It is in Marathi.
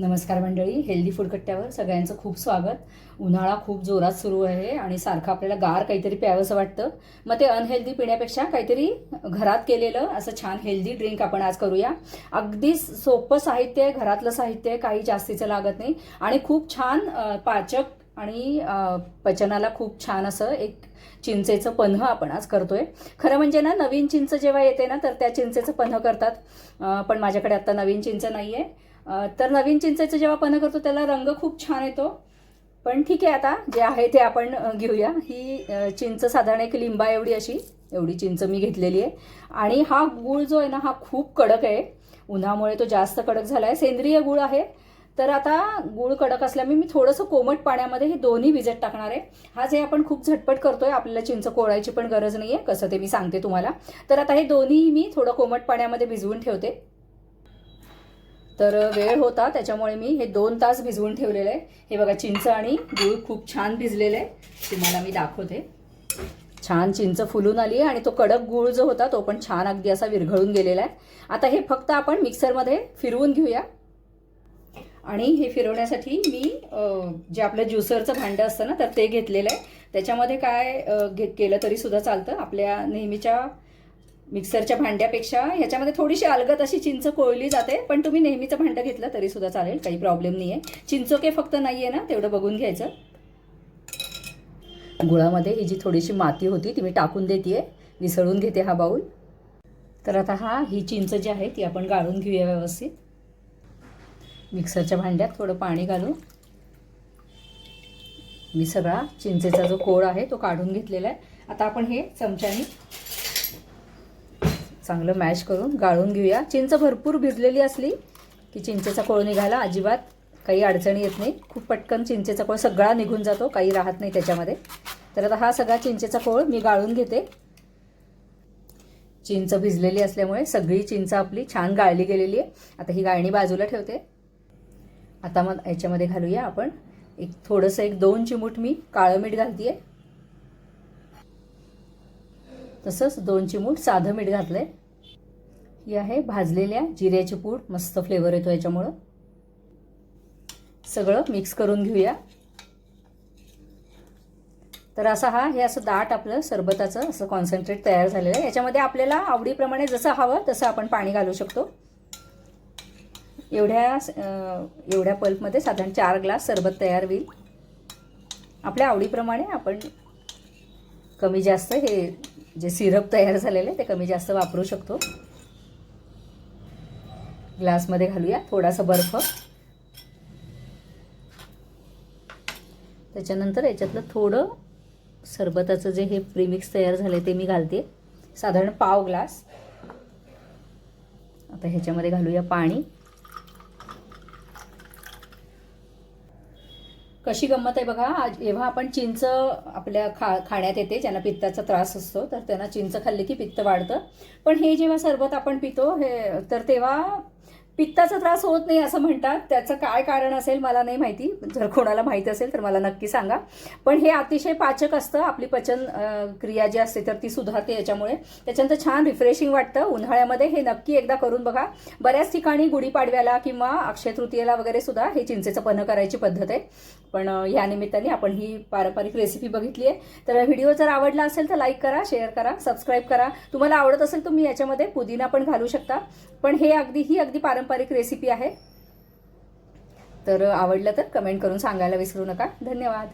नमस्कार मंडळी हेल्दी फूड कट्ट्यावर सगळ्यांचं खूप स्वागत. उन्हाळा खूप जोरात सुरू आहे आणि सारखं आपल्याला गार काहीतरी प्यावंसं वाटतं. मग ते अनहेल्दी पिण्यापेक्षा काहीतरी घरात केलेलं असं छान हेल्दी ड्रिंक आपण आज करूया. अगदी सोपं साहित्य आहे घरातलं साहित्य आहे काही जास्तीचं लागत नाही. आणि खूप छान पाचक आणि पचनाला खूप छान असं एक चिंचेचं पन्ह आपण आज करतोय. खरं म्हणजे ना नवीन चिंच जेव्हा येते ना तर त्या चिंचेचं पन्ह करतात. पण माझ्याकडे आता नवीन चिंच नाही आहे तर नवीन चिंचेचं जेव्हा पनं करतो त्याला रंग खूप छान येतो. पण ठीक आहे आता जे आहे ते आपण घेऊया. ही चिंच साधारण एक लिंबा एवढी अशी एवढी चिंच मी घेतलेली आहे. आणि हा गूळ जो आहे ना हा खूप कडक आहे. उन्हामुळे तो जास्त कडक झाला आहे सेंद्रिय गूळ आहे. तर आता गूळ कडक असल्यामुळे मी थोडंसं कोमट पाण्यामध्ये हे दोन्ही विजत टाकणार आहे. हा जे आपण खूप झटपट करतोय आपल्याला चिंच कोळायची पण गरज नाही आहे कसं ते मी सांगते तुम्हाला. तर आता हे दोन्ही मी थोडं कोमट पाण्यामध्ये भिजवून ठेवते. तर वेळ होता त्याच्यामुळे मी हे दोन तास भिजवून ठेवलेलं. आहे हे बघा चिंच आणि गूळ खूप छान भिजलेलं. आहे तुम्हाला मी दाखवते. छान चिंच फुलून आली आहे आणि तो कडक गूळ जो होता तो पण छान अगदी असा विरघळून गेलेला आहे. आता हे फक्त आपण मिक्सरमध्ये फिरवून घेऊया. आणि हे फिरवण्यासाठी मी जे आपलं ज्युसरचं भांडं असतं ना तर ते घेतलेलं आहे. त्याच्यामध्ये काय घे केलं तरी सुद्धा चालतं. आपल्या नेहमीच्या मिक्सरच्या भांड्यापेक्षा ह्याच्यामध्ये थोडीशी अलगत अशी चिंच कोळली जाते पण तुम्ही नेहमीचं भांडं घेतलं तरी सुद्धा चालेल काही प्रॉब्लेम नाही आहे चिंचोके फक्त नाही आहे ना तेवढं बघून घ्यायचं. गुळामध्ये ही जी थोडीशी माती होती ती मी टाकून देते मिसळून घेते हा बाऊल तर आता हा ही चिंच जी आहे ती आपण गाळून घेऊया व्यवस्थित. मिक्सरच्या भांड्यात थोडं पाणी घालून. मी सगळा चिंचेचा जो कोळ आहे तो काढून घेतलेला आहे. आता आपण हे चमच्याने चांगलं मॅश करून गाळून घेऊया. चिंच भरपूर भिजलेली असली की चिंचेचा कोळ निघायला अजिबात काही अडचणी येत नाही. खूप पटकन चिंचेचा कोळ सगळा निघून जातो काही राहत नाही त्याच्यामध्ये. तर आता हा सगळा चिंचेचा कोळ मी गाळून घेते. चिंच भिजलेली असल्यामुळे सगळी चिंच आपली छान गाळली गेलेली आहे. आता ही गाळणी बाजूला ठेवते. आता मग याच्यामध्ये घालूया आपण. एक थोडंसं एक दोन चिमूट मी काळं मीठ घालतीये. तसंच दोन चिमूट साधं मीठ घातलं आहे ही आहे भाजलेल्या जिऱ्याची पूड. मस्त फ्लेवर येतो याच्यामुळं. सगळं मिक्स करून घेऊया. तर असा हा हे असं दाट आपलं सरबताचं असं कॉन्सन्ट्रेट तयार झालेलं आहे. याच्यामध्ये आपल्याला आवडीप्रमाणे जसं हवं तसं आपण पाणी घालू शकतो. एवढ्या एवढ्या पल्पमध्ये साधारण चार ग्लास सरबत तयार होईल. आपल्या आवडीप्रमाणे आपण कमी जास्त हे जे सिरप तयार झालेलं आहे ते कमी जास्त वापरू शकतो. ग्लासमध्ये घालूया थोडासा बर्फ. त्याच्यानंतर याच्यातलं थोडं सरबताचं जे हे प्रीमिक्स तयार झालं ते मी घालते. साधारण पाव ग्लास. आता ह्याच्यामध्ये घालूया पाणी. कशी गंमत आहे बघा आज जेव्हा आपण चिंच आपल्या खा खाण्यात येते ज्यांना पित्ताचा त्रास असतो तर त्यांना चिंच खाल्ली की पित्त वाढतं. पण हे जेव्हा सरबत आपण पितो हे तर तेव्हा पित्ताचा त्रास होत नाही असं म्हणतात. त्याचं काय कारण असेल मला नाही माहिती. जर कोणाला माहीत असेल तर मला नक्की सांगा. पण हे अतिशय पाचक असतं. आपली पचन क्रिया जी असते तर ती सुधारते याच्यामुळे. त्याच्यानंतर छान रिफ्रेशिंग वाटतं. उन्हाळ्यामध्ये हे नक्की एकदा करून बघा. बऱ्याच ठिकाणी गुढीपाडव्याला किंवा अक्षय तृतीयेला वगैरे सुद्धा हे चिंचेचं पन्ह करायची पद्धत आहे. पण या निमित्ताने आपण ही पारंपरिक रेसिपी बघितली आहे. तर व्हिडिओ जर आवडला असेल तर लाईक करा शेअर करा सबस्क्राईब करा. तुम्हाला आवडत असेल तुम्ही याच्यामध्ये पुदिना पण घालू शकता. पण हे अगदी ही अगदी पारंपरिक रेसिपी आहे. तर आवडलं तर कमेंट करून सांगायला विसरू नका. धन्यवाद.